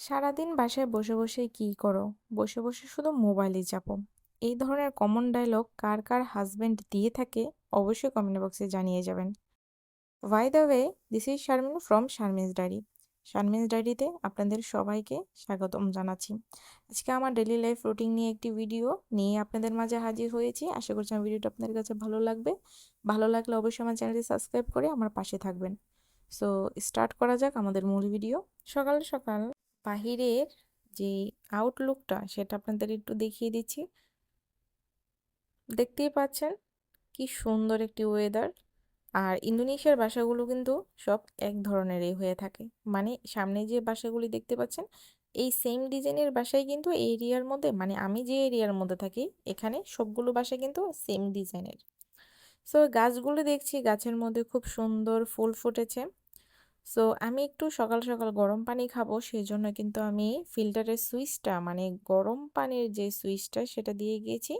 সারাদিন বাসায় বসে বসে কী করো? বসে বসে শুধু মোবাইলে চাপো। এই ধরনের কমন ডায়লগ কার কার হাজবেন্ড দিয়ে থাকে অবশ্যই কমেন্ট বক্সে জানিয়ে যাবেন। By the way this is Sharmin from Sharmin's diary Sharmin's ডায়েরিতে আপনাদের সবাইকে স্বাগতম জানাচ্ছি। আজকে আমার ডেলি লাইফ রুটিন নিয়ে একটি ভিডিও নিয়ে আপনাদের মাঝে হাজির হয়েছি। আশা করছি আমার ভিডিওটা আপনাদের কাছে ভালো লাগবে। ভালো লাগলে অবশ্যই আমার চ্যানেলটি সাবস্ক্রাইব করে আমার পাশে থাকবেন। সো স্টার্ট করা যাক আমাদের মূল ভিডিও সকাল সকাল বাহিরের যে আউটলুকটা সেটা আপনাদের একটু দেখিয়ে দিচ্ছি। দেখতেই পাচ্ছেন কি সুন্দর একটি ওয়েদার আর ইন্দোনেশিয়ার বাসাগুলো কিন্তু সব এক ধরনেরই হয়ে থাকে। মানে সামনে যে বাসাগুলি দেখতে পাচ্ছেন, এই সেম ডিজাইনের বাসায় কিন্তু এই এরিয়ার মধ্যে মানে আমি যে এরিয়ার মধ্যে থাকি, এখানে সবগুলো বাসা কিন্তু সেম ডিজাইনের সো গাছগুলো দেখছি, গাছের মধ্যে খুব সুন্দর ফুল ফুটেছে। সো আমি একটু সকাল সকাল গরম পানি খাব সেই জন্য কিন্তু আমি ফিল্টারের সুইচটা মানে গরম পানির যে সুইচটা, সেটা দিয়ে গিয়েছি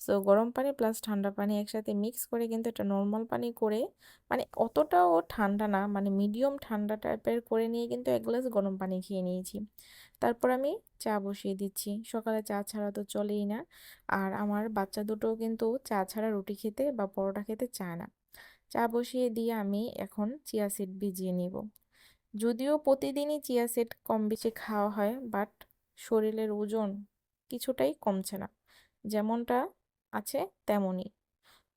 সো গরম পানি প্লাস ঠান্ডা পানি একসাথে মিক্স করে কিন্তু এটা নর্মাল পানি করে মানে অতটাও ঠান্ডা না মানে মিডিয়াম ঠান্ডা টাইপের করে নিয়ে কিন্তু এক গ্লাস গরম পানি খেয়ে নিয়েছি। তারপর আমি চা বসিয়ে দিচ্ছি। সকালে চা ছাড়া তো চলেই না। আর আমার বাচ্চা দুটোও কিন্তু চা ছাড়া রুটি খেতে বা পরোটা খেতে চায় না। চা বসিয়ে দিয়ে আমি এখন চিয়া সিড ভিজিয়ে নিব। যদিও প্রতিদিনই চিয়া সিড কম বেশি খাওয়া হয়, বাট শরীরের ওজন কিছুটাই কমছে না। যেমনটা আছে তেমনই।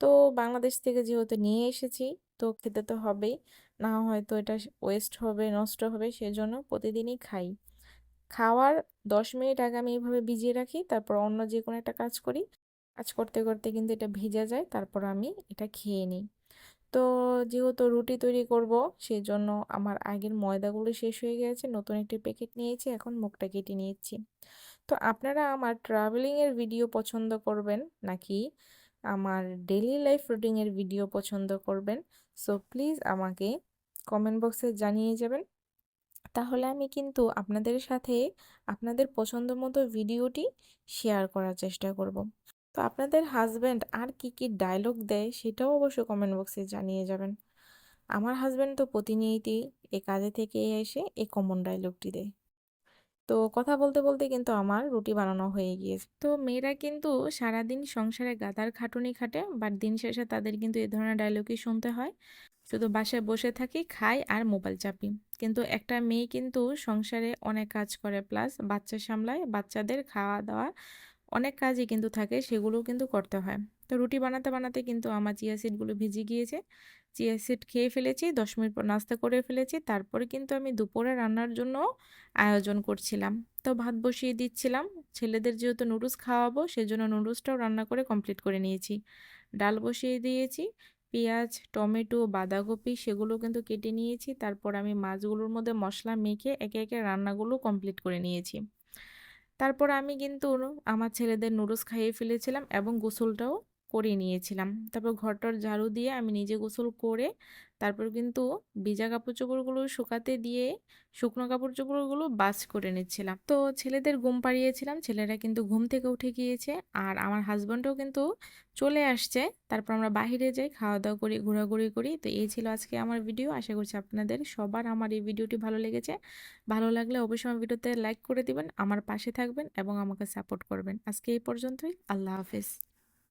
তো বাংলাদেশ থেকে যেহেতু নিয়ে এসেছি, তো খেতে তো হবেই। না হয়তো এটা ওয়েস্ট হবে, নষ্ট হবে, সেজন্য প্রতিদিনই খাই। খাওয়ার দশ মিনিট আগে আমি এইভাবে ভিজিয়ে রাখি, তারপর অন্য যে কোনো একটা কাজ করি। কাজ করতে করতে কিন্তু এটা ভিজে যায়, তারপর আমি এটা খেয়ে নিই। তো যেহেতু রুটি তৈরি করব সেই জন্য আমার আগের ময়দাগুলো শেষ হয়ে গেছে, নতুন একটি প্যাকেট নিয়েছি, এখন মুখটা কেটে নিয়েছি তো আপনারা আমার ট্রাভেলিংয়ের ভিডিও পছন্দ করবেন, নাকি আমার ডেলি লাইফ রুটিনের ভিডিও পছন্দ করবেন? সো প্লিজ আমাকে কমেন্ট বক্সে জানিয়ে যাবেন। তাহলে আমি কিন্তু আপনাদের সাথে আপনাদের পছন্দ মতো ভিডিওটি শেয়ার করার চেষ্টা করব। তো আপনাদের হাজব্যান্ড আর কি কি ডায়লগ দেয় সেটাও অবশ্যই কমেন্ট বক্সে জানিয়ে যাবেন। আমার হাজব্যান্ড তো প্রতিনিয়তই এ কাজে থেকে এসে এই কমন ডায়লগটি দেয়। তো কথা বলতে বলতে কিন্তু আমার রুটি বানানো হয়ে গিয়েছে। তো মেয়েরা কিন্তু সারাদিন সংসারে গাদার খাটুনি খাটে বাট দিন শেষে তাদের কিন্তু এ ধরনের ডায়লগই শুনতে হয়। শুধু বাসায় বসে থাকি, খাই আর মোবাইল চাপি। কিন্তু একটা মেয়ে কিন্তু সংসারে অনেক কাজ করে প্লাস বাচ্চা সামলায়, বাচ্চাদের খাওয়া দাওয়া অনেক কাজই কিন্তু থাকে, সেগুলোও কিন্তু করতে হয়। তো রুটি বানাতে বানাতে কিন্তু আমার চিয়া সিডগুলো ভিজে গিয়েছে। চিয়া সিড খেয়ে ফেলেছি, দশ মিনিট পর নাস্তা করে ফেলেছি। তারপরে কিন্তু আমি দুপুরে রান্নার জন্য আয়োজন করছিলাম। তো ভাত বসিয়ে দিচ্ছিলাম। ছেলেদের যেহেতু নুডলস খাওয়াবো, সেজন্য নুডলসটাও রান্না করে কমপ্লিট করে নিয়েছি। ডাল বসিয়ে দিয়েছি, পেঁয়াজ, টমেটো, বাঁধাকপি সেগুলো কিন্তু কেটে নিয়েছি। তারপর আমি মাছগুলোর মধ্যে মশলা মেখে একে একে রান্নাগুলো কমপ্লিট করে নিয়েছি। তারপর আমি কিন্তু আমার ছেলেদের নুডলস খাইয়ে ফেলেছিলাম এবং গোসলটাও করে নিয়েছিলাম। তারপর ঘরটার ঝাড়ু দিয়ে আমি নিজে গোসল করে, তারপর কিন্তু ভিজা কাপড় চোপড়গুলো শুকাতে দিয়ে শুকনো কাপড় চোপড়গুলো বাস করে নিচ্ছিলাম। তো ছেলেদের ঘুম পাড়িয়েছিলাম, ছেলেরা কিন্তু ঘুম থেকে উঠে গিয়েছে আর আমার হাজব্যান্ডও কিন্তু চলে আসছে। তারপর আমরা বাহিরে যাই খাওয়া দাওয়া করি, ঘোরাঘুরি করি। তো এই ছিল আজকে আমার ভিডিও। আশা করছি আপনাদের সবার আমার এই ভিডিওটি ভালো লেগেছে। ভালো লাগলে অবশ্যই আমার ভিডিওতে লাইক করে দিবেন, আমার পাশে থাকবেন এবং আমাকে সাপোর্ট করবেন। আজকে এই পর্যন্তই। আল্লাহ হাফেজ।